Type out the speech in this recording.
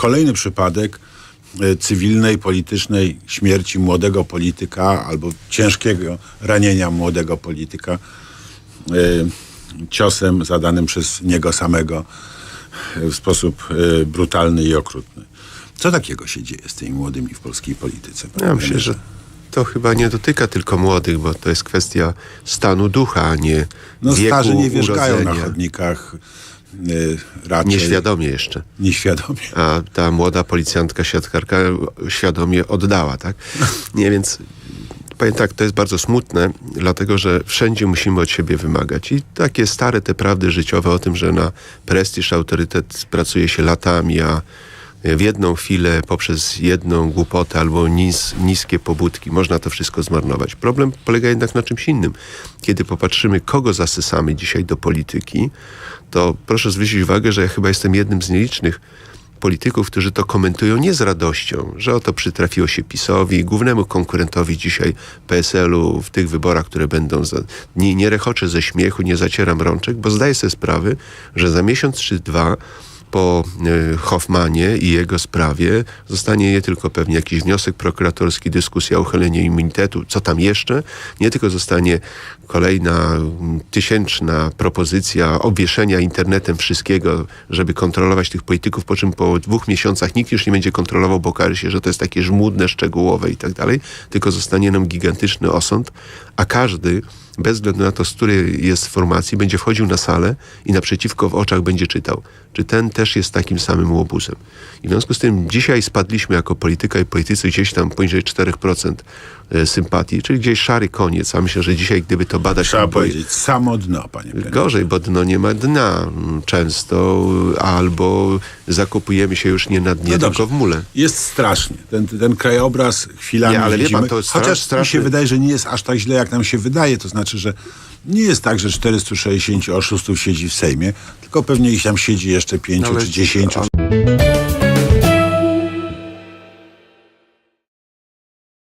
kolejny przypadek e, cywilnej, politycznej śmierci młodego polityka albo ciężkiego ranienia młodego polityka e, ciosem zadanym przez niego samego w sposób e, brutalny i okrutny. Co takiego się dzieje z tymi młodymi w polskiej polityce? Ja myślę, że to chyba nie dotyka tylko młodych, bo to jest kwestia stanu ducha, a nie No wieku, starzy nie wierzgają na urodzenia. chodnikach y, raczej. Nieświadomie jeszcze. Nieświadomie. A ta młoda policjantka, siatkarka świadomie oddała, tak? Nie, więc powiem tak, to jest bardzo smutne, dlatego że wszędzie musimy od siebie wymagać. I takie stare te prawdy życiowe o tym, że na prestiż, autorytet pracuje się latami, a w jedną chwilę poprzez jedną głupotę albo nis, niskie pobudki można to wszystko zmarnować. Problem polega jednak na czymś innym. Kiedy popatrzymy, kogo zasysamy dzisiaj do polityki, to proszę zwrócić uwagę, że ja chyba jestem jednym z nielicznych polityków, którzy to komentują nie z radością, że oto przytrafiło się PiSowi, głównemu konkurentowi dzisiaj PSL-u w tych wyborach, które będą. Za... Nie, nie rechoczę ze śmiechu, nie zacieram rączek, bo zdaję sobie sprawę, że za miesiąc czy dwa po e, Hoffmanie i jego sprawie. Zostanie nie tylko pewnie jakiś wniosek prokuratorski, dyskusja o uchyleniu immunitetu, co tam jeszcze, nie tylko zostanie kolejna mm, tysięczna propozycja obwieszenia internetem wszystkiego, żeby kontrolować tych polityków, po czym po dwóch miesiącach nikt już nie będzie kontrolował, bo okaże się, że to jest takie żmudne, szczegółowe i tak dalej, tylko zostanie nam gigantyczny osąd, a każdy bez względu na to, z której jest formacji, będzie wchodził na salę i naprzeciwko w oczach będzie czytał, czy ten też jest takim samym łobuzem. I w związku z tym dzisiaj spadliśmy jako polityka i politycy gdzieś tam poniżej 4% e, sympatii, czyli gdzieś szary koniec, a myślę, że dzisiaj gdyby to badać... Trzeba powiedzieć, samo dno, panie premierze. Gorzej, bo dno nie ma dna mm, często, albo zakopujemy się już nie na dnie, No dobrze. tylko w mule. Jest strasznie. Ten, ten krajobraz chwilami Nie, ale widzimy. pan, to Chociaż mi się wydaje, że nie jest aż tak źle, jak nam się wydaje. To znaczy, że nie jest tak, że 460 oszustów siedzi w Sejmie, tylko pewnie ich tam siedzi jeszcze 5 Ale- czy 10. a-